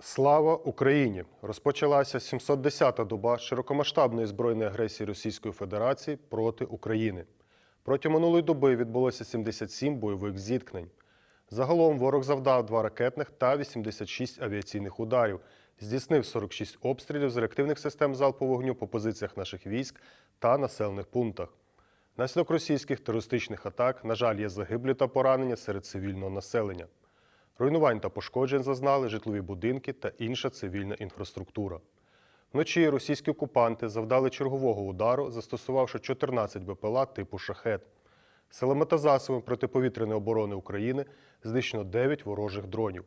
Слава Україні! Розпочалася 710-та доба широкомасштабної збройної агресії Російської Федерації проти України. Протягом минулої доби відбулося 77 бойових зіткнень. Загалом ворог завдав два ракетних та 86 авіаційних ударів, здійснив 46 обстрілів з реактивних систем залпового вогню по позиціях наших військ та населених пунктах. Наслідок російських терористичних атак, на жаль, є загиблі та поранення серед цивільного населення. Руйнувань та пошкоджень зазнали житлові будинки та інша цивільна інфраструктура. Вночі російські окупанти завдали чергового удару, застосувавши 14 БПЛА типу шахет. Силами та засобами протиповітряної оборони України знищено 9 ворожих дронів.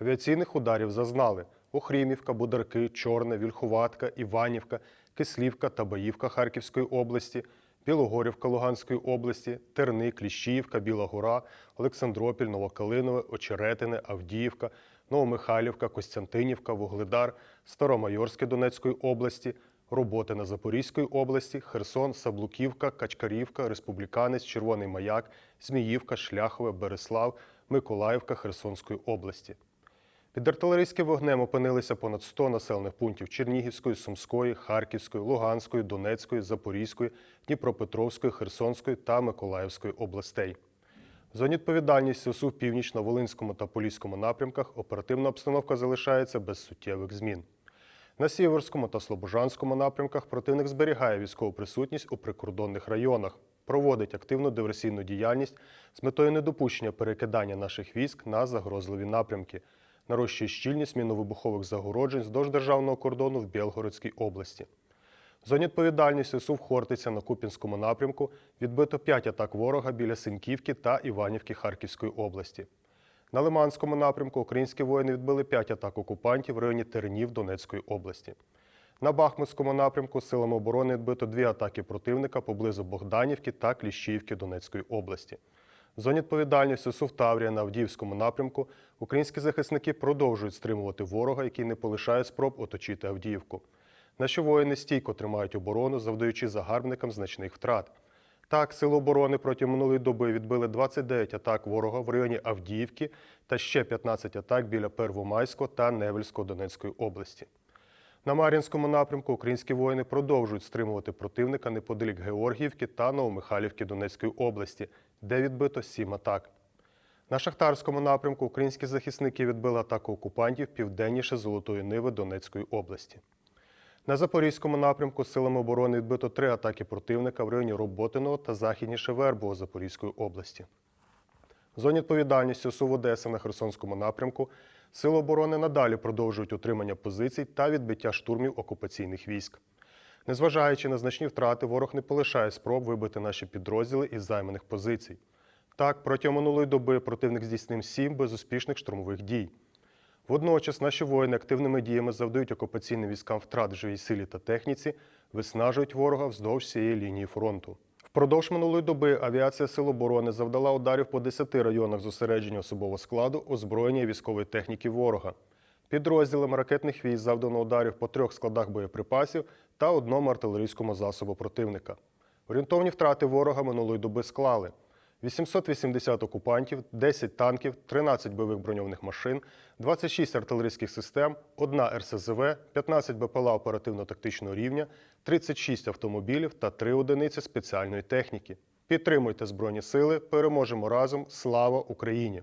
Авіаційних ударів зазнали Охрімівка, Бударки, Чорне, Вільхуватка, Іванівка, Кислівка та Баївка Харківської області, Білогорівка Луганської області, Терни, Кліщіївка, Біла Гора, Олександропіль, Новокалинове, Очеретине, Авдіївка, Новомихайлівка, Костянтинівка, Вугледар, Старомайорське Донецької області, Роботина Запорізької області, Херсон, Саблуківка, Качкарівка, Республіканець, Червоний Маяк, Зміївка, Шляхове, Береслав, Миколаївка Херсонської області. Під артилерійським вогнем опинилися понад 100 населених пунктів Чернігівської, Сумської, Харківської, Луганської, Донецької, Запорізької, Дніпропетровської, Херсонської та Миколаївської областей. В зоні відповідальності СУ в північно-волинському та поліському напрямках оперативна обстановка залишається без суттєвих змін. На Сіверському та Слобожанському напрямках противник зберігає військову присутність у прикордонних районах, проводить активну диверсійну діяльність з метою недопущення перекидання наших військ на загрозливі напрямки, нарощує щільність міновибухових загороджень вздовж державного кордону в Білгородській області. В зоні відповідальності СУ в Хортиця на Купінському напрямку відбито 5 атак ворога біля Синьківки та Іванівки Харківської області. На Лиманському напрямку українські воїни відбили 5 атак окупантів в районі Тернів Донецької області. На Бахмутському напрямку силами оборони відбито дві атаки противника поблизу Богданівки та Кліщіївки Донецької області. В зоні відповідальності СУ в Таврія на Авдіївському напрямку українські захисники продовжують стримувати ворога, який не полишає спроб оточити Авдіївку. Наші воїни стійко тримають оборону, завдаючи загарбникам значних втрат. Так, сили оборони протягом минулої доби відбили 29 атак ворога в районі Авдіївки та ще 15 атак біля Первомайського та Невельського Донецької області. На Мар'їнському напрямку українські воїни продовжують стримувати противника неподалік Георгіївки та Новомихайлівки Донецької області, де відбито сім атак. На Шахтарському напрямку українські захисники відбили атаку окупантів південніше Золотої Ниви Донецької області. На Запорізькому напрямку силами оборони відбито три атаки противника в районі Роботиного та західніше Вербового Запорізької області. В зоні відповідальності СУ в Одеса на Херсонському напрямку сили оборони надалі продовжують утримання позицій та відбиття штурмів окупаційних військ. Незважаючи на значні втрати, ворог не полишає спроб вибити наші підрозділи із займаних позицій. Так, протягом минулої доби противник здійснив сім безуспішних штурмових дій. Водночас наші воїни активними діями завдають окупаційним військам втрат в живій силі та техніці, виснажують ворога вздовж всієї лінії фронту. Впродовж минулої доби авіація Сил оборони завдала ударів по 10 районах зосередження особового складу, озброєння і військової техніки ворога. Підрозділами ракетних військ завдано ударів по трьох складах боєприпасів та одному артилерійському засобу противника. Орієнтовні втрати ворога минулої доби склали 880 окупантів, 10 танків, 13 бойових броньованих машин, 26 артилерійських систем, 1 РСЗВ, 15 БПЛА оперативно-тактичного рівня, 36 автомобілів та 3 одиниці спеціальної техніки. Підтримуйте Збройні Сили, переможемо разом! Слава Україні!